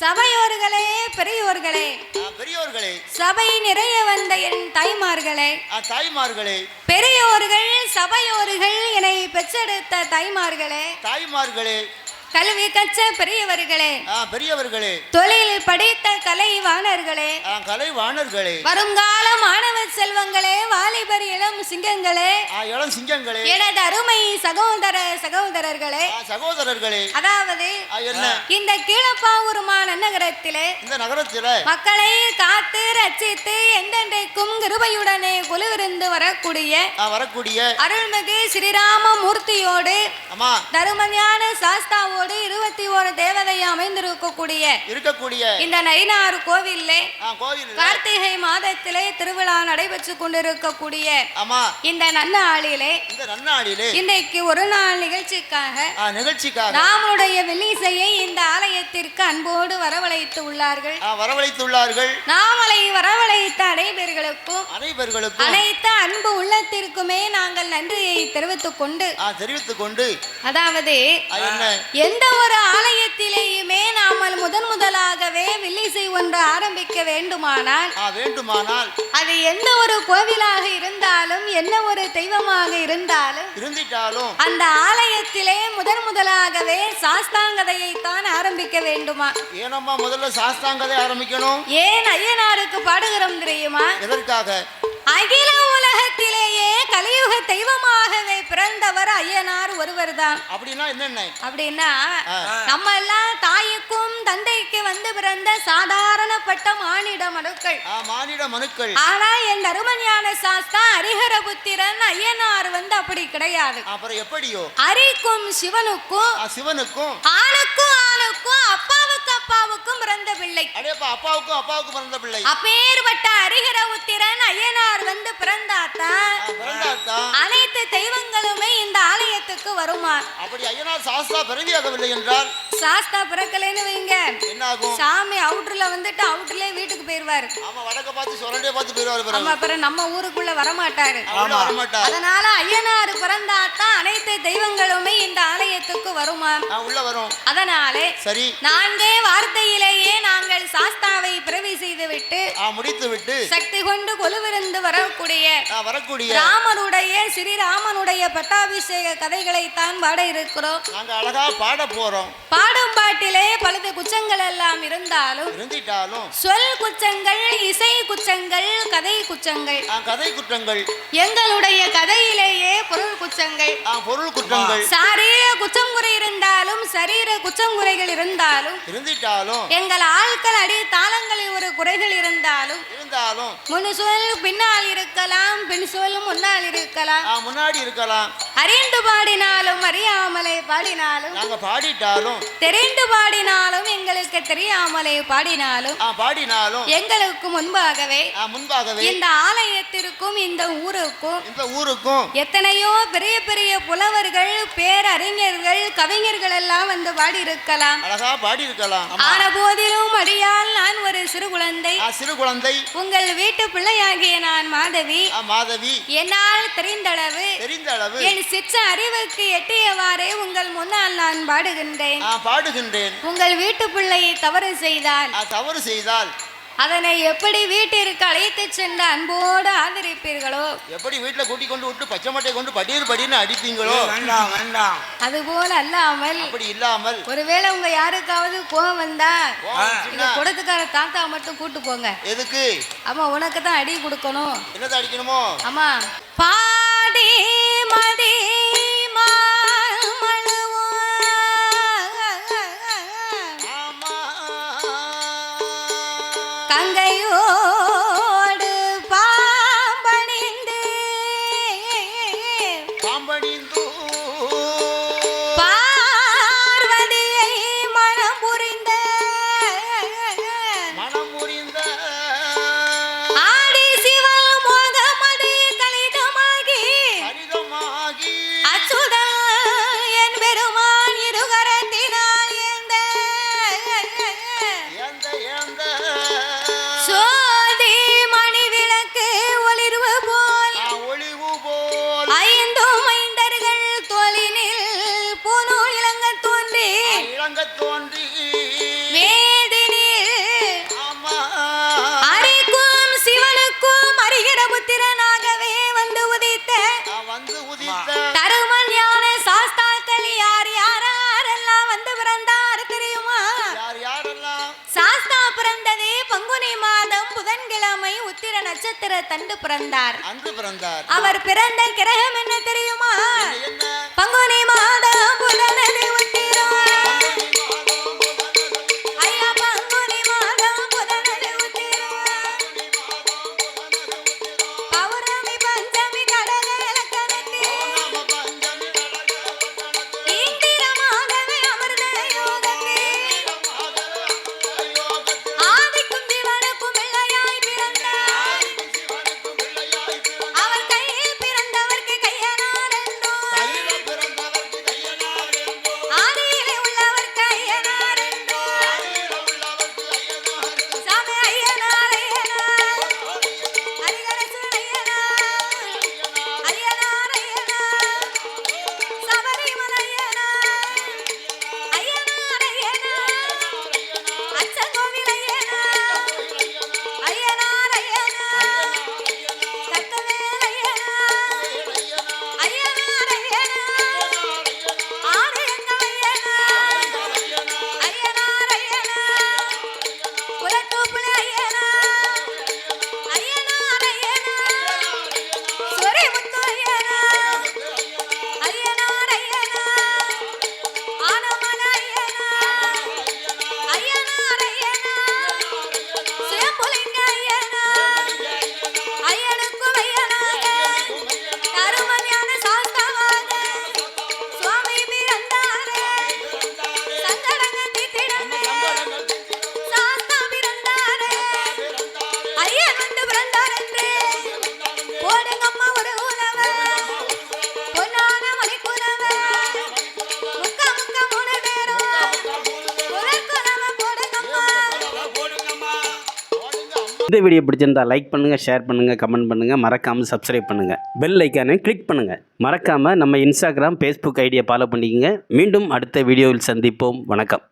சபையோர்களே பெரியோர்களே. பெரியோர்களே. சபை நிறைய வந்த என் தாய்மார்களே. தாய்மார்களே. பெரியோர்கள் சபையோர்கள் என்னை பெற்றெடுத்த தாய்மார்களே. தாய்மார்களே. கல்வி கற்ற பெரியவர்களே பெரியவர்களே. தொழில் படித்த கலைவாணர்களே ஆ, கலைவாணர்களே. வருங்கால மாணவ செல்வங்களே வாலிபர் இளம் சிங்கங்களே இளம் சிங்கங்களே. எனது அருமை சகோதர சகோதரர்களே சகோதரர்களே. அதாவது இந்த கீழப்பாவூருமான நகரத்திலே இந்த நகரத்துல? மக்களை காத்து ரட்சித்து எந்தெந்தைக்கும் கிருபையுடனே குழுவிருந்து வரக்கூடிய வரக்கூடிய அருள்மிகு ஸ்ரீராம மூர்த்தியோடு தருமஞான சாஸ்தாவோடு இருபத்தி ஓரு தேவதை அமைந்திருக்கக்கூடிய இருக்கக்கூடிய இந்த நயினார் கோவில்லே கார்த்திகை மாதத்திலே திருவிழா நடைபெற்று கொண்டிருக்கக்கூடிய இந்த நன்னாளிலே இந்த நன்னாளிலே இன்றைக்கு ஒரு நாள் நிகழ்ச்சிக்காக நிகழ்ச்சிக்காக நாமளுடைய வெள்ளிசையை இந்த ஆலயத்திற்கு அன்போடு வரவழைத்து உள்ளார்கள். ஆ, வரவழைத்துள்ளார்கள் நாமலை வரவழைத்த அனைவர்களுக்கும் அனைவர்களுக்கும் அனைத்து அன்பு உள்ளத்திற்குமே நாங்கள் நன்றியை தெரிவித்துக் கொண்டு தெரிவித்துக் கொண்டு அதாவது எந்த ஒரு ஆலயத்திலேயுமே நாமல் முதன் முதலாகவே வில்லிசை ஒன்று ஆரம்பிக்க வேண்டுமானால் வேண்டுமானால். அது எந்த ஒரு கோவிலாக இருந்தாலும் என்ன ஒரு தெய்வமாக இருந்தாலும் இருந்திட்டாலும். அந்த ஆலயத்திலே முதன் முதலாகவே சாஸ்தாங்கதையை தான் ஆரம்பிக்க வேண்டுமா? ஏனம்மா முதல்ல சாஸ்தாங்கதை ஆரம்பிக்கணும்? ஏன் ஐயனாருக்கு பாடுகிறோம் தெரியுமா? எதற்காக? அகில உலகத்திலேயே கலியுக தெய்வமாகவே பிறந்தவர் ஐயனார் ஒருவர்தான் அப்படின்னா என்னென்ன? அப்படின்னா. நம்ம எல்லாம் தாய்க்கும் தந்தைக்கு வந்து பிறந்த சாதாரணப்பட்ட மானிட மனுக்கள். மானிட மனுக்கள். ஆனா என் தருமஞான சாஸ்தா ஹரிஹர புத்திரன் ஐயனார் வந்து அப்படி கிடையாது. அப்புறம் எப்படியோ? அரிக்கும் சிவனுக்கும் சிவனுக்கும். ஆணுக்கும் ஆணுக்கும் அப்பாவுக்கு அப்பாவுக்கும் பிறந்த பிள்ளை. அப்பாவுக்கும் அப்பாவுக்கும் பிறந்த பிள்ளை. அப்பேற்பட்ட ஹரிஹர புத்திரன் ஐயனார் வந்து பிறந்தாத்தான் பிறந்தாத்தான் ஆலயத்துக்கு வருமா? அப்படி ஐயனார் சாஸ்தா பிறவியாகவில்லை என்றால்? சாஸ்தா பிறக்கலைன்னு வைங்க. என்ன ஆகும் சாமி அவுட்டர்ல வந்துட்டு அவுட்டர்லயே வீட்டுக்கு போயிருவாரு. ஆமா வடக்க பார்த்து சுரண்டே பார்த்து நம்ம பிறகு அப்புறம் நம்ம ஊருக்குள்ள வரமாட்டாரு. அவரு வரமாட்டார். அதனால ஐயனார் பிறந்தாத்தான் அனைத்து தெய்வங்களுமே இந்த ஆலயத்துக்கு வருமா? உள்ள வரும். அதனாலே சரி. நான்கே வார்த்தையிலேயே நாங்கள் சாஸ்தாவை பிறவி செய்துவிட்டு ஆ, முடித்து விட்டு சக்தி கொண்டு கொலுவிருந்து வரக்கூடிய வரக்கூடிய ராமனுடைய ஸ்ரீராமனுடைய பட்டாபிஷேக கதைகளை தான் பாட இருக்கிறோம். நாங்க அழகா பாட போறோம். பாடும் பாட்டிலே பலது குச்சங்கள் எல்லாம் இருந்தாலும் இருந்திட்டாலும் சொல் குச்சங்கள் இசை குச்சங்கள் கதை குச்சங்கள். ஆ, கதை குற்றங்கள். எங்களுடைய கதையிலேயே பொருள் குச்சங்கள். ஆ, பொருள் குற்றங்கள். சாரீர குச்சம் குறை இருந்தாலும் சரீர குச்சம் குறைகள் இருந்தாலும் இருந்திட்டாலும் எங்கள் ஆட்கள் அடி தாளங்களில் ஒரு குறைகள் இருந்தாலும் இருந்தாலும் முன் சொல் பின்னால் இருக்கலாம் பின் சொல் முன்னால் இருக்கலாம். ஆ, முன்னாடி இருக்கலாம். அறிந்து பாடினாலும் அறியாமலே பாடினாலும் நாங்க பாடிட்டாலும் தெரிந்து பாடினாலும் எங்களுக்கு தெரியாமலே பாடினாலும் ஆ, பாடினாலும் எங்களுக்கு முன்பாகவே ஆ, முன்பாகவே இந்த ஆலயத்திற்கும் இந்த ஊருக்கும் இந்த ஊருக்கும் எத்தனையோ பெரிய பெரிய புலவர்கள் பேரறிஞர்கள் கவிஞர்கள் எல்லாம் வந்து பாடி இருக்கலாம் அழகா பாடி இருக்கலாம் ஆன போதிலும் அடியால் நான் ஒரு சிறு குழந்தை சிறு குழந்தை. உங்கள் வீட்டு பிள்ளையாகிய நான் மாதவி. மாதவி. என்னால் தெரிந்தளவு. தெரிந்த அளவு என் சிற்ற அறிவுக்கு எட்டியவாறே உங்கள் முன்னால் நான் பாடுகின்றேன். பாடுகின்றேன். உங்கள் வீட்டு பிள்ளை தவறு செய்தால். தவறு செய்தால். அதனை எப்படி வீட்டிற்கு அழைத்து சென்று அன்போடு ஆதரிப்பீர்களோ? எப்படி வீட்டுல கூட்டி கொண்டு விட்டு பச்சை மட்டை கொண்டு படியில் படின்னு அடிப்பீங்களோ? வேண்டாம் வேண்டாம். அதுபோல் அல்லாமல் அப்படி இல்லாமல் ஒருவேளை உங்க யாருக்காவது கோபம் வந்தா இந்த சின்ன, குடத்துக்கார தாத்தா மட்டும் கூட்டு போங்க. எதுக்கு? ஆமா உனக்கு தான் அடி கொடுக்கணும். என்னது அடிக்கணுமோ? ஆமா பாதி மதி கங்கையோடு தண்டு பிறந்தார். அன்று பிறந்தார். அவர் பிறந்த கிரகம் என்ன தெரியுமா? இந்த வீடியோ பிடிச்சிருந்தா லைக் பண்ணுங்கள் ஷேர் பண்ணுங்கள் கமெண்ட் பண்ணுங்கள் மறக்காமல் சப்ஸ்கிரைப் பண்ணுங்கள் பெல் ஐக்கானை கிளிக் பண்ணுங்கள் மறக்காமல் நம்ம இன்ஸ்டாகிராம் ஃபேஸ்புக் ஐடியை ஃபாலோ பண்ணிக்கங்க. மீண்டும் அடுத்த வீடியோவில் சந்திப்போம். வணக்கம்.